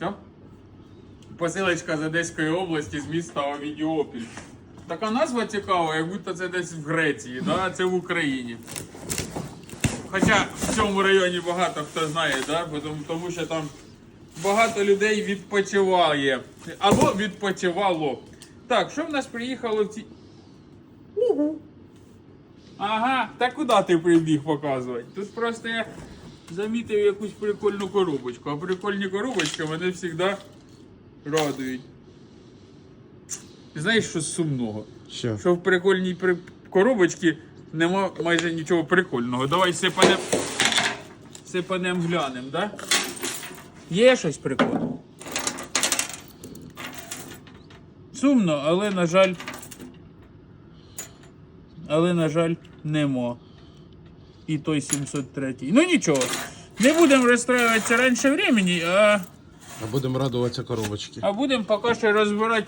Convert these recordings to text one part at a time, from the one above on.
Все? Посилочка з Одеської області з міста Овідіопіль. Така назва цікава, як будто це десь в Греції, да? це в Україні. Хоча в цьому районі багато хто знає, да? Тому що там багато людей відпочиває. Або відпочивало. Так, що в нас приїхало в ці. Угу. Ага, та куди ти прибіг показувати? Тут просто я замітив якусь прикольну коробочку, а прикольні коробочки мене завжди радують. Знаєш, що сумного? Що? Що в прикольній при... коробочці нема майже нічого прикольного. Давай сипанем. Сипанем глянем, да? Є щось прикольне? Сумно, але, на жаль. Але, на жаль, нема. І той 703. Ну нічого. Не будемо розстраюватися раніше времени, а, А будемо радуватися коробочки. а будемо поки що розбирати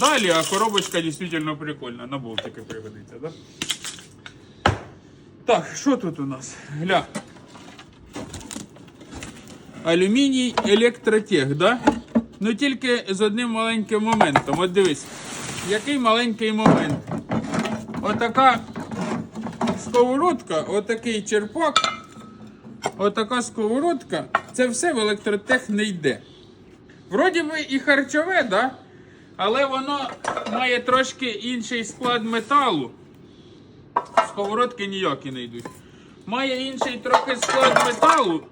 далі, а коробочка дійсно прикольна. На болтики пригодиться, да? Так, що тут у нас? Гля. Алюміній електротех, да? Ну тільки з одним маленьким моментом. От дивись, який маленький момент. Отака сковородка, отакий черпак, отака сковородка. Це все в електротех не йде. Вроді би і харчове, да? але воно має трошки інший склад металу. Сковородки ніякі не йдуть. Має інший трохи склад металу.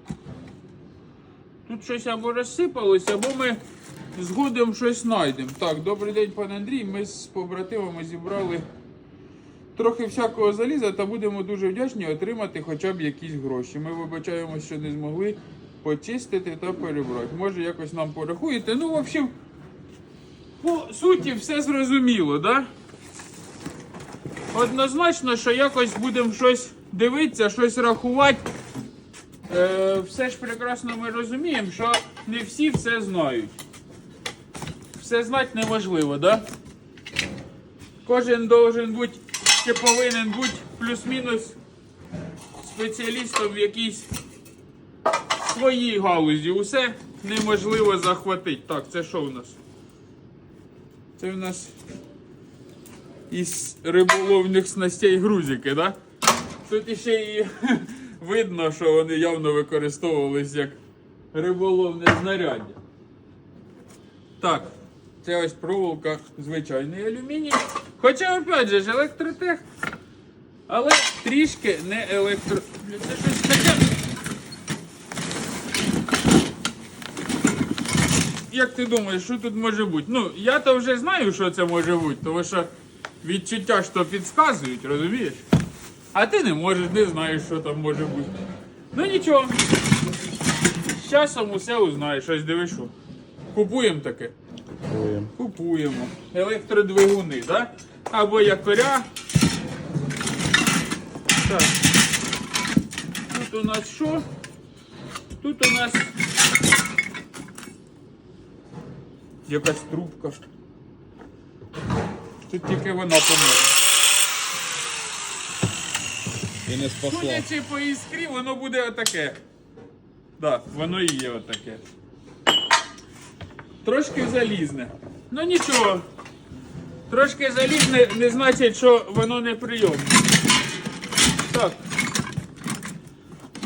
Тут щось або розсипалось, або ми згодом щось знайдемо. Так, добрий день, пане Андрій. Ми з побратимами зібрали трохи всякого заліза та будемо дуже вдячні отримати хоча б якісь гроші. Ми вибачаємось, що не змогли почистити та перебрати. Може, якось нам порахуєте. Ну, в общем, по суті, все зрозуміло, да? Однозначно, що якось будемо щось дивитися, щось рахувати. Е, все ж прекрасно ми розуміємо, що не всі все знають. Все знати неможливо, да? Кожен должен бути чи повинен бути плюс-мінус спеціалістом в якійсь своїй галузі. Усе неможливо захватити. Так, це що у нас? Це у нас із риболовних снастей грузики, да? Тут іще і видно, що вони явно використовувались як риболовне знаряддя. Так, це ось проволока звичайний алюміній. Хоча, опять же, ж, електротех, але трішки не електро. Це щось таке. Як ти думаєш, що тут може бути? Ну, я то вже знаю, що це може бути, тому що відчуття що підказують, розумієш? А ти не можеш, не знаєш, що там може бути. Ну нічого. З часом усе узнаєш, щось дивиш. що. Купуємо таке. Купуємо. Купуємо. Електродвигуни, да? Або якоря. Так. Тут у нас що? Тут у нас якась трубка. Тут тільки вона поможе. І не спасла. Судячи по іскрі, воно буде отаке. Так, воно і є отаке. Трошки залізне. Ну нічого. Трошки залізне не значить, що воно не прийомне. Так.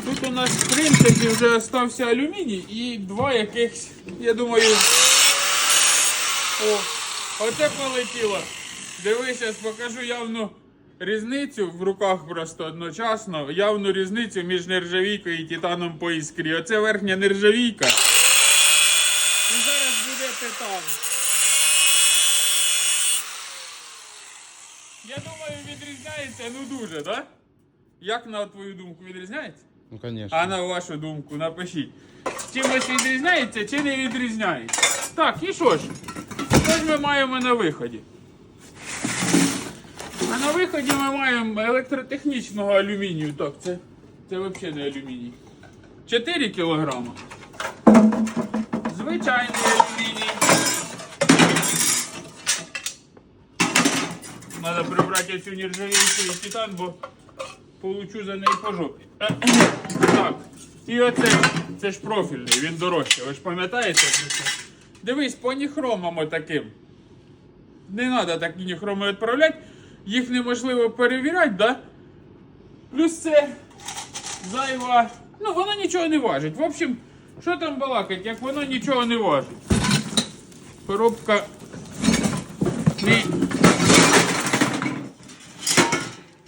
Тут у нас в принципі вже остався алюміній і два якихось, я думаю. О, оце полетіло. Дивись, покажу явну різницю в руках просто одночасно. Явну різницю між нержавійкою і титаном по іскрі. Оце верхня нержавійка. Зараз. Я думаю, відрізняється ну дуже, так? Да? Як на твою думку відрізняється? Ну, звісно. А на вашу думку, напишіть. Чимось відрізняється чи не відрізняється? Так, і що ж? Що ж ми маємо на виході? А на виході ми маємо електротехнічного алюмінію. Так, це, це взагалі не алюміній. 4 кілограма. Звичайний алюміній. Треба прибрати цю нержавійку і титан, бо получу за неї по жопі. Так, І оце, це ж профільний, він дорожчий. Ви ж пам'ятаєте? Дивись, по ніхромам отаким. Не треба так ніхроми відправляти. Їх неможливо перевіряти, да? Плюс це зайва. Ну, воно нічого не важить. В общем, що там балакать, як воно нічого не важить. Коробка не,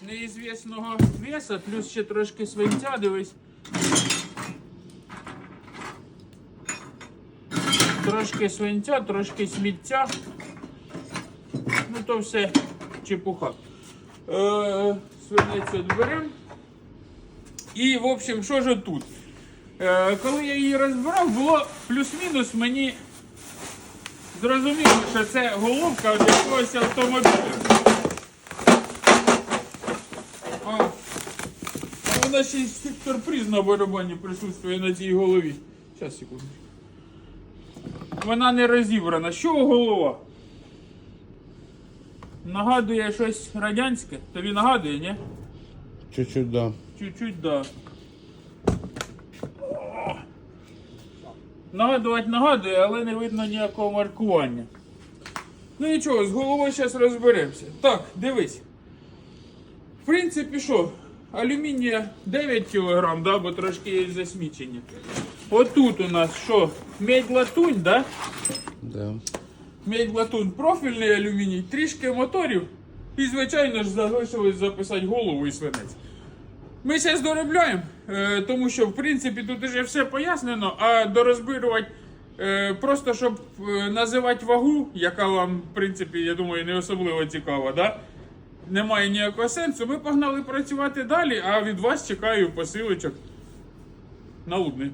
неізвісного веса, плюс ще трошки свинця, дивись. Трошки свинця, трошки сміття. Ну то все чепуха. Е, свинець відберемо. І, в общем, що ж тут? Е, коли я її розбирав, було плюс-мінус мені зрозуміло, що це головка від якогось автомобіля. А, а вона ще й сюрприз на барабані присутствує на цій голові. Зараз, секунду. Вона не розібрана. Що голова? Нагадує щось радянське? Тобі нагадує, ні? Чуть-чуть, да. Чуть-чуть, да. Нагадувати нагадує, але не видно ніякого маркування. Ну нічого, з головою зараз розберемося. Так, дивись. В принципі, що? Алюмінія 9 кг, да, бо трошки є засмічення. Отут у нас що? Медь латунь, да? Да. Медь латунь профільний алюміній, трішки моторів. І, звичайно ж, залишилось записати голову і свинець. Ми зараз доробляємо, е, тому що в принципі тут вже все пояснено, а дорозбирувати е, просто щоб е, називати вагу, яка вам, в принципі, я думаю, не особливо цікава, да? немає ніякого сенсу. Ми погнали працювати далі, а від вас чекаю посилочок на Лудний.